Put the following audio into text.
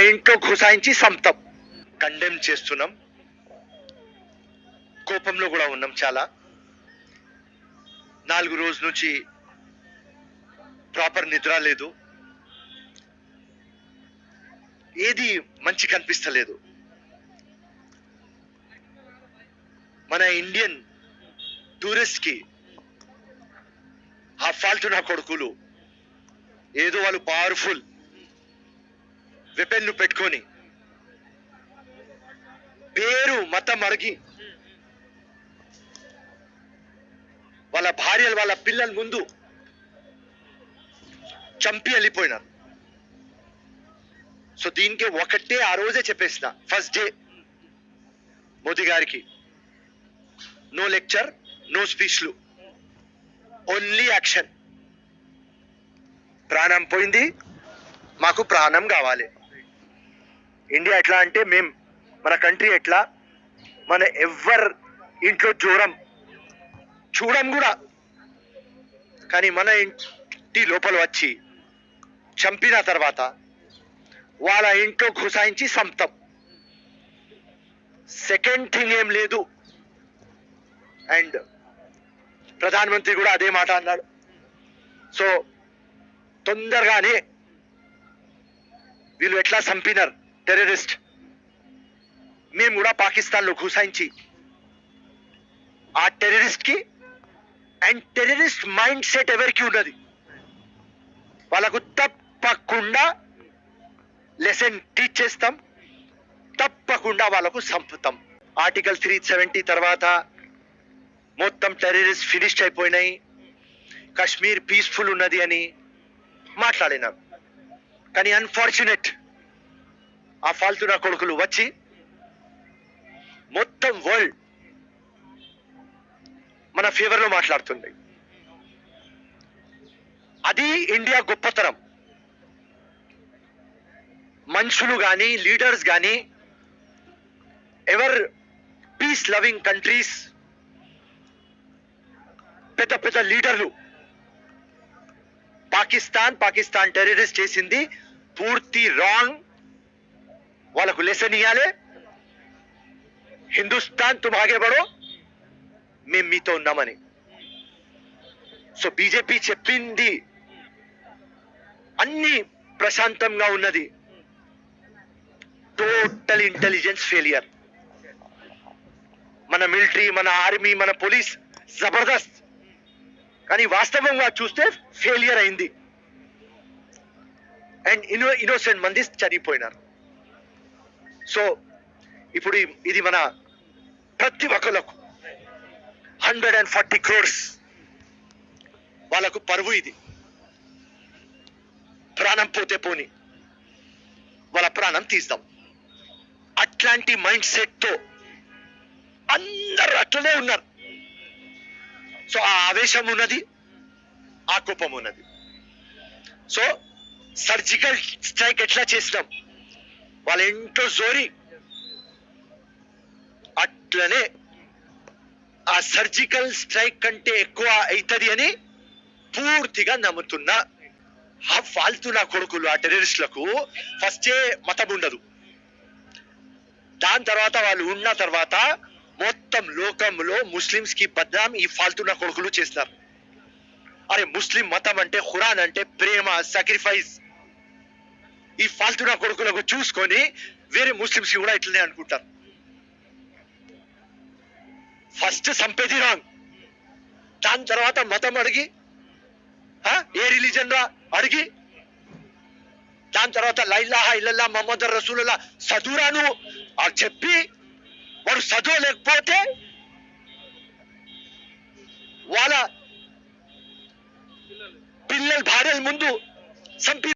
ఇంట్లో ఘుసాయించి సంతం. కండెమ్ చేస్తున్నాం. కోపంలో కూడా ఉన్నాం చాలా. నాలుగు రోజు నుంచి ప్రాపర్ నిద్ర లేదు. ఏది మంచి కనిపిస్తలేదు. మన ఇండియన్ టూరిస్ట్కి ఆ ఫాల్ట్ నా కొడుకులు ఏదో వాళ్ళు పవర్ఫుల్ వెపెన్ను పెట్టుకొని. పేరు మతం అడిగి వాళ్ళ భార్యలు వాళ్ళ పిల్లల ముందు చంపి వెళ్ళిపోయినారు. సో దీనికి ఒకటే ఆ రోజే చెప్పేసిన. ఫస్ట్ డే మోదీ గారికి నో లెక్చర్ నో స్పీచ్లు ఓన్లీ యాక్షన్ ప్రాణం పోయింది. మాకు ప్రాణం కావాలి. ఇండియా ఎట్లా అంటే మేం మన కంట్రీ ఎట్లా? మన ఎవ్వర్ ఇంట్లో జ్వరం చూడం కూడా. కానీ మన ఇంటి లోపల వచ్చి చంపిన తర్వాత వాళ్ళ ఇంట్లో ఘుసాయించి సంతం సెకండ్ థింగ్ ఏం లేదు. అండ్ ప్రధానమంత్రి కూడా అదే మాట అన్నాడు. సో తొందరగానే వీళ్ళు ఎట్లా చంపినారు? టెర్రరిస్ట్. మేము కూడా పాకిస్తాన్లో ఘుసాయించి ఆ టెర్రరిస్ట్కి అండ్ టెర్రరిస్ట్ మైండ్ సెట్ ఎవరికి ఉన్నది? వాళ్ళకు తప్పకుండా లెసన్ టీచ్ చేస్తాం తప్పకుండా వాళ్ళకు సంపుతాం. ఆర్టికల్ త్రీ సెవెంటీ తర్వాత మొత్తం టెర్రరిస్ట్ ఫినిష్ అయిపోయినాయి. కాశ్మీర్ పీస్ఫుల్ ఉన్నది అని మాట్లాడినారు కానీ అన్ఫార్చునేట్ ఆ ఫాల్తున కొడుకులు వచ్చి మొత్తం వరల్డ్ మన ఫేవర్లో మాట్లాడుతుంది అది ఇండియా గొప్పతనం. మనుషులు కానీ లీడర్స్ కానీ ఎవర్ పీస్ లవింగ్ కంట్రీస్ పెద్ద పెద్ద లీడర్లు. పాకిస్తాన్ పాకిస్తాన్ టెర్రరిస్ట్ చేసింది పూర్తి రాంగ్. వాళ్ళకు లెసన్ ఇవ్వాలి హిందుస్థాన్ తుమ్ ఆగే బడో మేము మీతో ఉన్నామని. సో బీజేపీ చెప్పింది. అన్ని ప్రశాంతంగా ఉన్నది. టోటల్ ఇంటెలిజెన్స్ ఫెయిలియర్ మన మిలిటరీ మన ఆర్మీ మన పోలీస్ జబర్దస్త్. కానీ వాస్తవంగా చూస్తే ఫెయిలియర్ అయింది. అండ్ ఇన్నో ఇన్నోసెంట్ మంది చనిపోయినారు. సో ఇప్పుడు ఇది మన ప్రతి ఒక్కరికి హండ్రెడ్ అండ్ ఫార్టీ క్రోర్స్ వాళ్ళకు పరువు ఇది. ప్రాణం పోతే పోని వాళ్ళ ప్రాణం తీస్తాం. అట్లాంటి మైండ్ సెట్తో అందరూ అట్లనే ఉన్నారు. సో ఆ ఆవేశం ఉన్నది ఆ కోపం ఉన్నది. సో సర్జికల్ స్ట్రైక్ ఎట్లా చేసినాం? వాళ్ళ ఇంట్లో జోరి. అట్లనే ఆ సర్జికల్ స్ట్రైక్ కంటే ఎక్కువ అవుతుంది అని పూర్తిగా నమ్ముతున్నా ఆ ఫాల్తు నా కొడుకులు ఆ టెర్రరిస్టులకు ఫస్టే మతం ఉండదు. దాని తర్వాత వాళ్ళు ఉన్న తర్వాత మొత్తం లోకంలో ముస్లిమ్స్కి బద్నాం ఈ ఫాల్తు నా కొడుకులు చేస్తారు అరే ముస్లిం మతం అంటే ఖురాన్ అంటే ప్రేమ సాక్రిఫైస్ ఈ ఫాల్తు నా కొడుకులకు చూసుకొని వేరే ముస్లిమ్స్ కూడా ఇట్లనే అనుకుంటారు. ఫస్ట్ సంపేది రాంగ్. దాని తర్వాత మతం అడిగి ఏ రిలీజన్ రా అడిగి దాని తర్వాత లైల్లాహా ఇల్లల్లా మహమ్మద్ రసూలుల్లా చదువురాను అని చెప్పి వాడు చదవలేకపోతే వాళ్ళ పిల్లల భార్యల ముందు చంపి